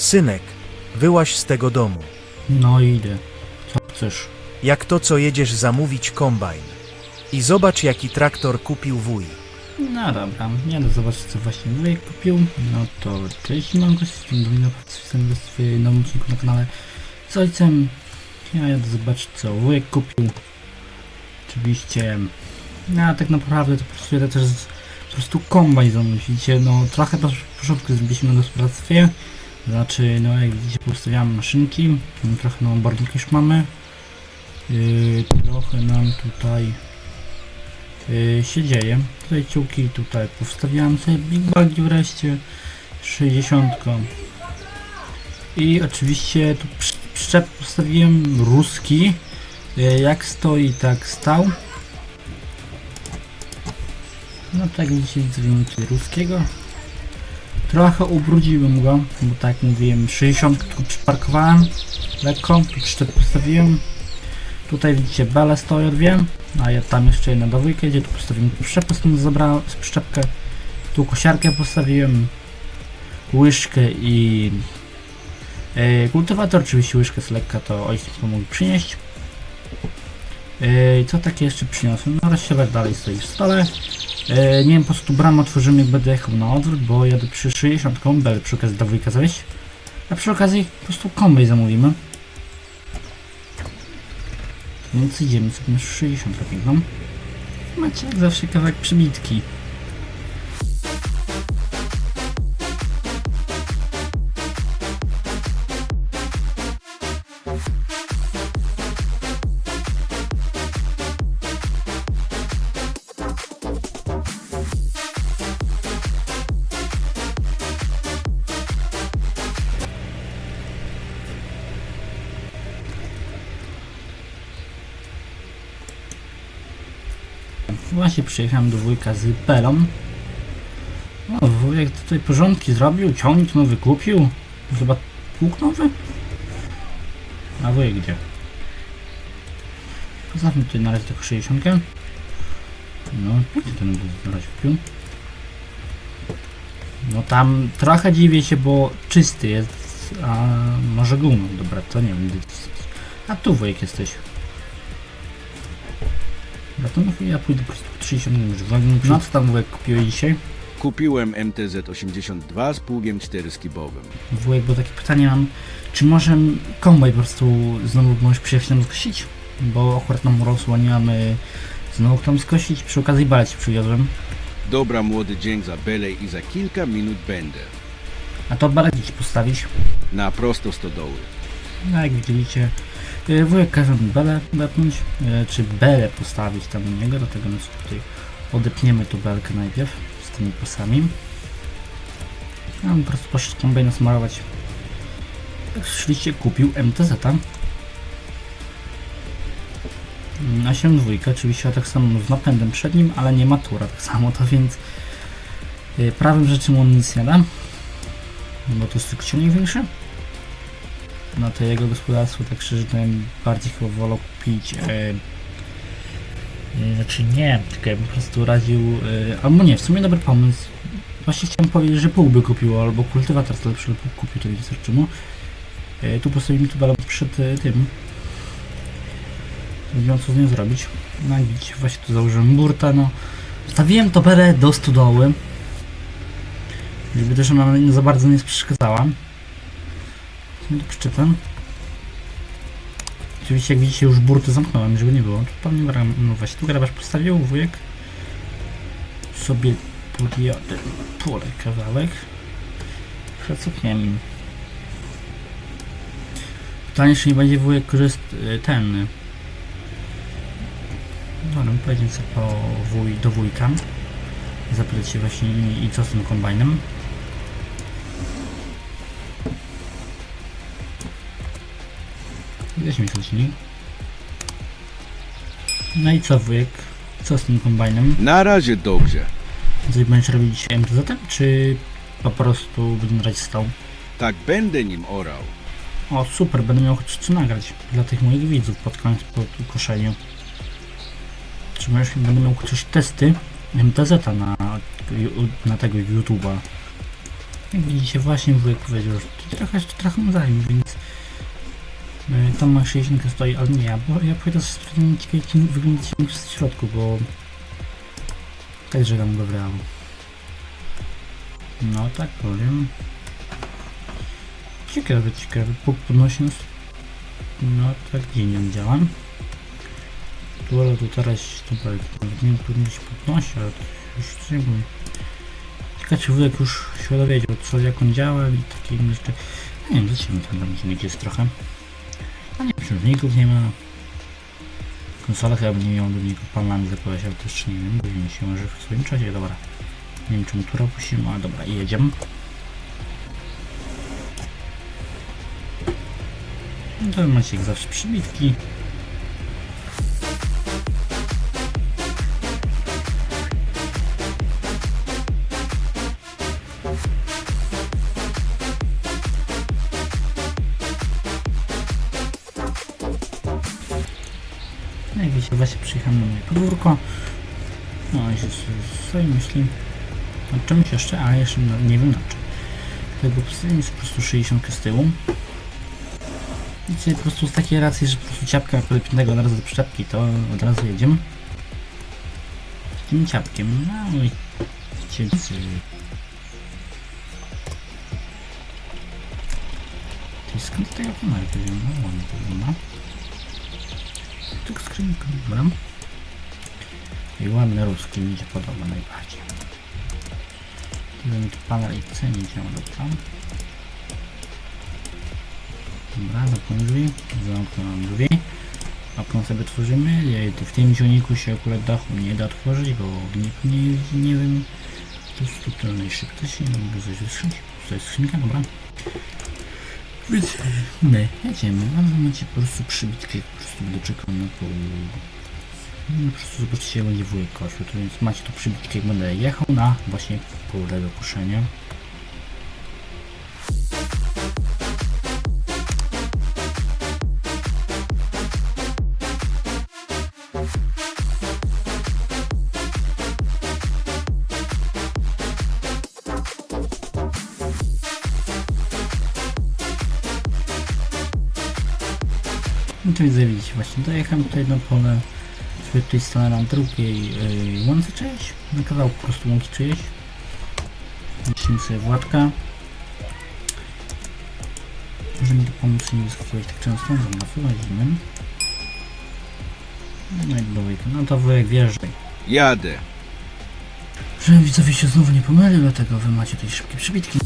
Synek, wyłaź z tego domu. No idę. Co chcesz? Jak to, co jedziesz zamówić kombajn. I zobacz, jaki traktor kupił wuj. No dobra, jadę zobaczyć co właśnie wujek kupił. No to cześć mango, jestem Domino, jestem w nowym odcinku na kanale z ojcem. Ja jadę zobaczyć co wujek kupił. Oczywiście, ja tak naprawdę to po prostu jadę też z, po prostu kombajn zamówić. No trochę po zrobiliśmy na gospodarstwie. Znaczy, no jak widzicie, poustawiamy maszynki. No, trochę no obornik już mamy. Yy, trochę nam tutaj yy, się dzieje. Tutaj ciułki tutaj powstawiałem sobie Big Bagi wreszcie 60 i oczywiście tu przy- przyczep postawiłem ruski yy, jak stoi tak stał no tak zrobimy tutaj ruskiego trochę ubrudziłem go bo tak jak mówiłem 60 tylko przyparkowałem lekko tu przyczep postawiłem Tutaj widzicie bele stoją dwie, a ja tam jeszcze jedna dowójka gdzie tu postawiłem przyczepę, stąd zabrałem przyczepkę. Tu kosiarkę postawiłem, łyżkę i e, kultywator, oczywiście łyżkę z lekka to ojciec mi pomógł przynieść. E, co takie jeszcze przyniosłem? No rozsiewek dalej stoi w stole. E, nie wiem po co tu bramę otworzymy jak będę jechał na odwrót, bo jadę przy 60 bel przy okazji dowójka zawieźć. A przy okazji po prostu kombej zamówimy. Więc idziemy sobie na 60 robimy. Macie jak zawsze kawałek przybitki. Właśnie przyjechałem do wujka z pelą. O, wujek tutaj porządki zrobił, ciągnik nowy kupił. Chyba pług nowy? A wujek gdzie? Zostawmy tutaj na razie tylko 60. No, gdzie ten na razie kupił? No tam trochę dziwię się, bo czysty jest, a może gumą. Dobra, to nie wiem. A tu wujek jesteś. No to no, ja pójdę po prostu po 30 minut. No co tam wujek kupiłeś dzisiaj? Kupiłem MTZ-82 z pługiem czteryskibowym. Wujek, bo takie pytanie mam, czy może kombaj po prostu znowu przyjechać nam skosić? Bo akurat nam urosło, nie mamy znowu tam skosić. Przy okazji balec przywiozłem. Dobra młody dzień za belej i za kilka minut będę. A to balec ci postawić. Na prosto stodoły. No jak widzieliście, wujek każe mi belę wepnąć, y, czy belę postawić tam u niego, dlatego my sobie tutaj odepniemy tu belkę najpierw z tymi pasami. Ja po prostu poszedł kombajn nasmarować. Jak kupił MTZ. -a. Na 7 dwójkę, oczywiście tak samo z napędem przednim, ale nie matura tak samo, to więc y, prawym rzeczy mu on nic nie da, bo to jest tylko ciągnik większy na to jego gospodarstwo, tak szczerze to bym bardziej chyba wolał kupić e, e, znaczy nie, tylko ja bym po prostu radził e, albo nie, w sumie dobry pomysł. Właśnie chciałem powiedzieć, że pół by kupił albo kultywator to lepszy, pół kupił, to co czemu e, tu postawimy tu balon przed tym. Nie wiem co z nią zrobić. No jak widzicie właśnie tu założyłem burtę no. Stawiłem to berę do stodoły żeby też ona nie za bardzo nie przeszkadzała przyczepem. Oczywiście jak widzicie już burty zamknąłem, żeby nie było. Tu pewnie gram, no właśnie tu grabarz postawił, wujek sobie podjadę pole kawałek. Przecofniemy. Pytanie, czy nie będzie wujek korzyst ten. No, no pojedziemy sobie po wuj, do wujka. Zapytać się właśnie i, i co z tym kombajnem. Weźmy silnik. No i co wujek? Co z tym kombajnem? Na razie dobrze. Coś będziesz robić dzisiaj MTZ, czy po prostu będziemy grać stał? Tak będę nim orał. O super, będę miał choć co nagrać dla tych moich widzów pod koniec po koszeniu. Czy możesz, będę miał chociaż testy MTZ na, na tego YouTube'a. Jak widzicie, właśnie wujek powiedział, że to trochę, to trochę mu zajmie, więc tam ma 60 stoi, ale nie, ja, bo ja pójdę sprawdzić, jak wygląda silnik w środku, bo tak żegam go realu. No tak powiem. Ciekawe, ciekawe. Puk podnosi nas. No tak dziwnie działa. Tu ale tu teraz dobra, nawet nie powinno się podnosi, ale to już nie wiem. Ciekawe czy wujek już się dowiedział co jak on działa i takie jeszcze. Nie wiem, zobaczymy tam będzie jest trochę. A nie przeciwników nie ma. Konsola chyba nie do niego panami zapowiedział, ale też nie wiem, mi się może w swoim czasie, dobra. Nie wiem czemu tu opuścimy, ale dobra, jedziemy. No to macie jak zawsze przybitki. Właśnie przyjechałem na moje podwórko. No i się sobie myśli. O czymś jeszcze, ale jeszcze no, nie wiem na czym. Tego jest po prostu 60 z tyłu. I sobie po prostu z takiej racji, że po prostu ciapka podpiętego od razu do przyczepki, to od razu jedziemy. Takim ciapkiem. No i. Ty skąd tego kamery? No ładnie to wygląda. Tak skrzynka, dobra. I ładny ruski mi się podoba najbardziej. Wiem, tu panel i C nie działa, dobra. Dobra, zamknę drzwi, zamknę drzwi. Okno sobie tworzymy. W tym ciągniku się akurat dachu nie da otworzyć, bo ognik nie, nie wiem. Tu tylnej szybkości, nie mogę coś. To jest skrzynka, dobra. Więc my jedziemy. A wy macie po prostu przybitkę, po prostu będę czekał na. No po prostu zobaczcie, jak będzie wujek kosił. To więc macie tu przybitkę, jak będę jechał na właśnie pole do koszenia. No to widzę, widzicie, właśnie dojechałem tutaj na pole, sobie tutaj stanę na drugiej yy, łące czyjeś, na kawałku po prostu łąki czyjeś. Musimy sobie Władka. Może mi to pomóc nie wyskakiwać tak często, dobra, wyłazimy. No i dwójka, no to wujek wjeżdżaj. Jadę. Żebym widzowie się znowu nie pomylił, dlatego wy macie tutaj szybkie przybitki.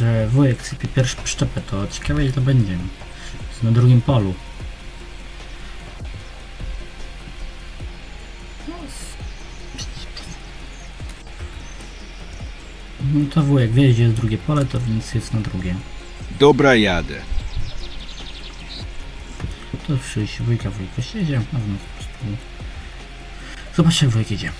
Że wujek sypie pierwszy przyczepę, to ciekawe ile to będzie. Jest na drugim polu. No to wujek wie, gdzie jest drugie pole, to więc jest na drugie. Dobra, jadę. To przyjść wujka, wujka siedzie, a w nas po prostu... Zobaczcie jak wujek jedzie.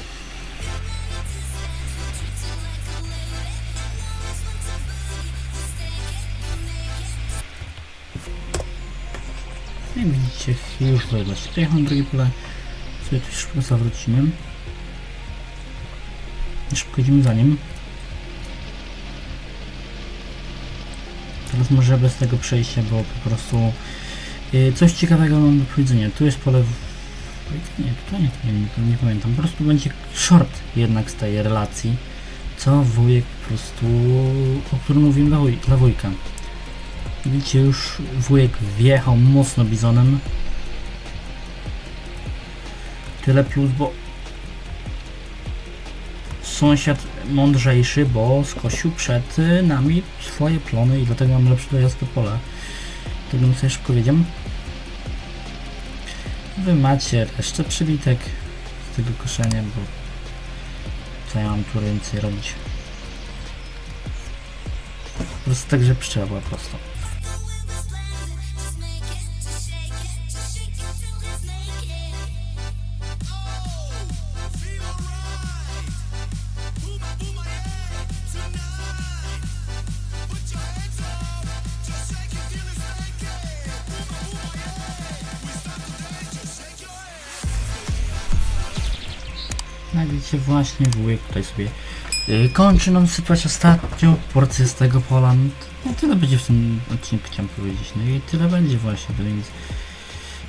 Jak widzicie, już wejdę. Przejechałem drugie pole, sobie tu szybko zawrócimy. Szybko idziemy za nim. Teraz może bez tego przejścia, bo po prostu yy, coś ciekawego mam do powiedzenia. Tu jest pole... Nie, tutaj nie, nie, nie, nie pamiętam. Po prostu będzie short jednak z tej relacji, co wujek po prostu, o którym mówiłem dla, wuj, dla wujka. Widzicie, już wujek wjechał mocno bizonem. Tyle plus, bo sąsiad mądrzejszy, bo skosił przed nami swoje plony i dlatego mam lepszy dojazd do pola. Tego bym sobie szybko wiedział. Wy macie jeszcze przybitek z tego koszenia, bo co ja mam tu więcej robić? Po prostu tak, że pszczoła była prosto. Widzicie, właśnie wujek tutaj sobie yy, kończy nam sypać ostatnią porcję z tego pola. No, no tyle będzie w tym odcinku chciałem powiedzieć. No i tyle będzie właśnie, to więc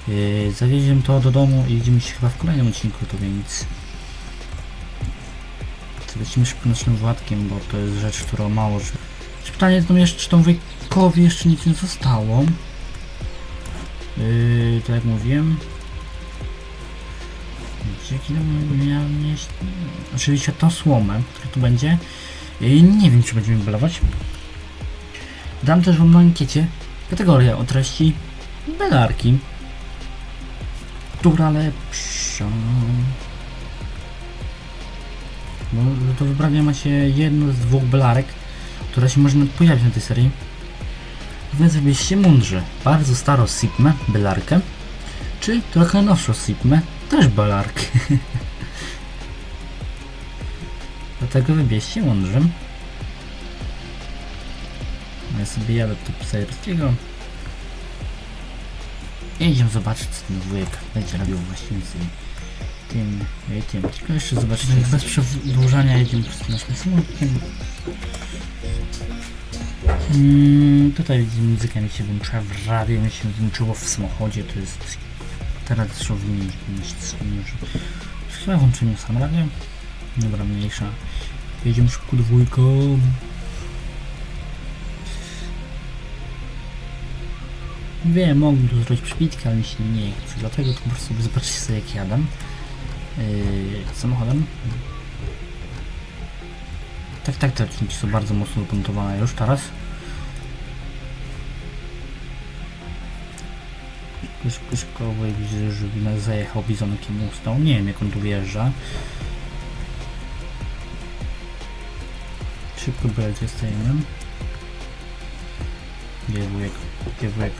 yy, zawieziemy to do domu i widzimy się chyba w kolejnym odcinku, to więc lecimy szybko naszym Władkiem, bo to jest rzecz, którą mało... Czy pytanie to jeszcze, czy tą wujkowi jeszcze nic nie zostało? Yy, tak jak mówiłem, Jaki miał mieć... Oczywiście tą słomę, która tu będzie. I nie wiem, czy będziemy balować. Dam też wam na ankiecie kategorię o treści belarki. Która lepsza? No, do wybrania macie jedną z dwóch belarek, która się może pojawić na tej serii. Więc wybierzcie mądrze. Bardzo starą Sigmę, belarkę, czy trochę nowszą Sigmę, też belarkę. Dlatego wybierzcie mądrze. Ja sobie jadę do Psajerskiego. I idziemy zobaczyć co ten wujek będzie robił właśnie z tym, tym. Tylko jeszcze zobaczycie, bez przedłużania jedziemy po prostu naszym samochodem. Mm, tutaj widzimy muzyka mi się włączyła w radio, mi się włączyło w samochodzie, to jest teraz trzeba wymienić już. Chyba włączymy sam radio. Dobra, mniejsza. Jedziemy szybko dwójką. Wiem, mogłem tu zrobić przybitkę, ale mi się nie chce, dlatego to po prostu sobie zobaczycie sobie jak jadę. Yy, samochodem. Tak, tak, te odcinki są bardzo mocno upuntowane już teraz. Szybko, szybko, bo jak widzę, że nas zajechał bizonkiem ustał. Nie wiem jak on tu wjeżdża. Szybko będzie stajemy. Gdzie wujek? Gdzie wujek?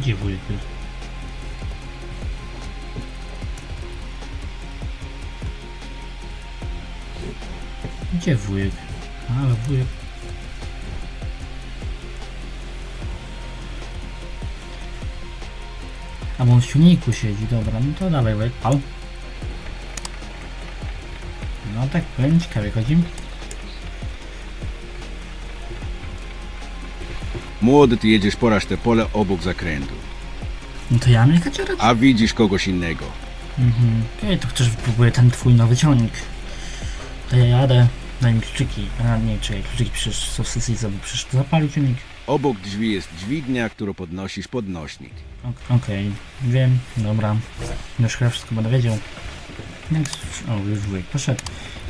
Gdzie wujek jest? Gdzie wujek? Ale wujek. A bo on w silniku siedzi, dobra, no to dawaj wujek, pal. No tak powiem, ciekawie chodzi. Młody, ty jedziesz poraż te pole obok zakrętu, No to ja mnie kaciora. a widzisz kogoś innego. Mhm. Okej, to chcesz wypróbuję ten twój nowy ciągnik. To ja jadę. Daj mi kluczyki. A nie, czekaj, kluczyki przecież są w sesji, żeby przecież to zapalił ciągnik. Obok drzwi jest dźwignia, którą podnosisz podnośnik. Ok- Okej, wiem, dobra. Już chyba wszystko będę wiedział. Jak, o, już wujek poszedł.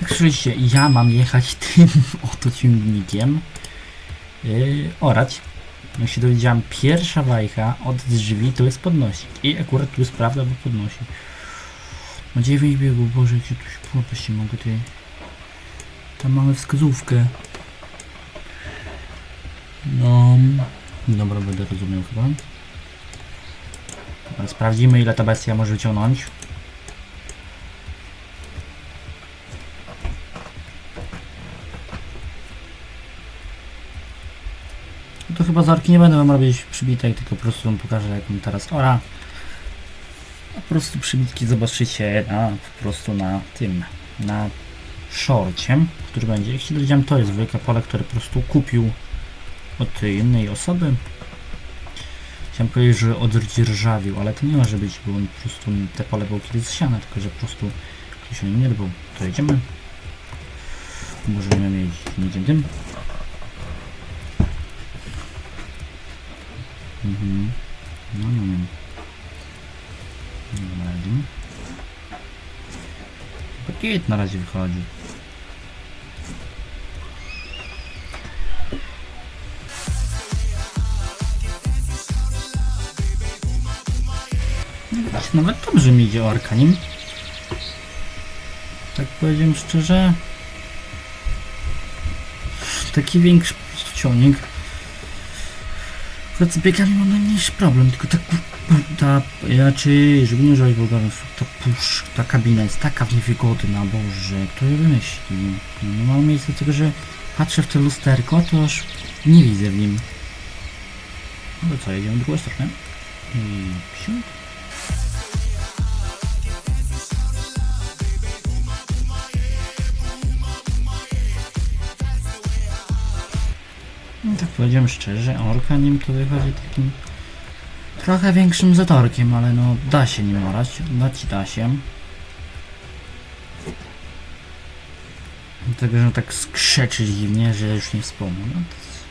Jak słyszycie, ja mam jechać tym oto ciągnikiem. Yy, orać. Jak się dowiedziałem, pierwsza wajcha od drzwi to jest podnosik. I akurat tu jest prawda, bo podnosi. Ma 9 biegów, boże, się tu się się mogę tutaj. Tam mamy wskazówkę. No. Dobra, będę rozumiał chyba. Sprawdzimy ile ta bestia może wyciągnąć. No to chyba z orki nie będę wam robić przybitek, tylko po prostu wam pokażę jak on teraz ora. Po prostu przybitki zobaczycie na, po prostu na tym, na szorcie, który będzie. Jak się dowiedziałem, to jest wielkie pole, które po prostu kupił od tej innej osoby. Chciałem powiedzieć, że odzierżawił, ale to nie może być, bo on po prostu te pole było kiedyś zsiane, tylko że po prostu ktoś o nim nie dbał. To jedziemy. Możemy mieć nie jedziemy tym. Mhm. No, no, no. Dobra, jedziemy. Git na razie wychodzi. Nawet dobrze mi idzie Arkanim. Tak powiem szczerze. Taki większy po prostu ciągnik. Z biegami mam najmniejszy problem, tylko ta ta, raczej, żeby nie używać wulgaryzmów, ta pusz, ta kabina jest taka niewygodna, Boże, kto ją wymyślił? No mam miejsce tego, że patrzę w to lusterko, to aż nie widzę w nim. No to co, jedziemy w drugą stronę? I psiu. Powiedziałem szczerze, Orka nim to wychodzi takim trochę większym zatorkiem, ale no da się nim orać, dać da się. Dlatego, że tak skrzeczy dziwnie, że już nie wspomnę. No to jest...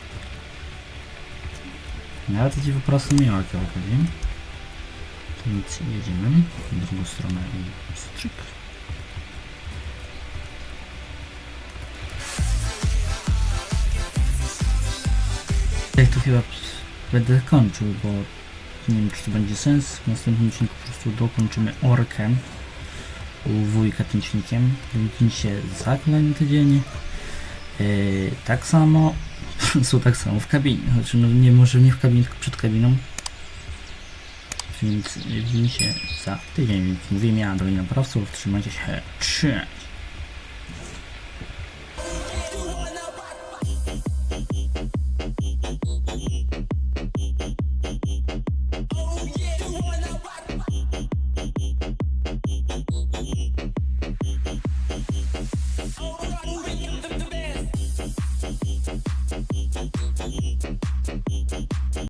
Nawet ci po prostu nie orkę okazji. To nic, jedziemy w drugą stronę i stryk. Chyba będę kończył, bo nie wiem czy to będzie sens. W następnym odcinku po prostu dokończymy orkę u wujka tym silnikiem. Widzimy się za kolejny tydzień. Yy, tak samo, są tak samo w kabinie. Znaczy no nie może nie w kabinie, tylko przed kabiną. Więc widzimy się za tydzień, więc mówimy ja, Dolina Prawców, trzymajcie się, cześć!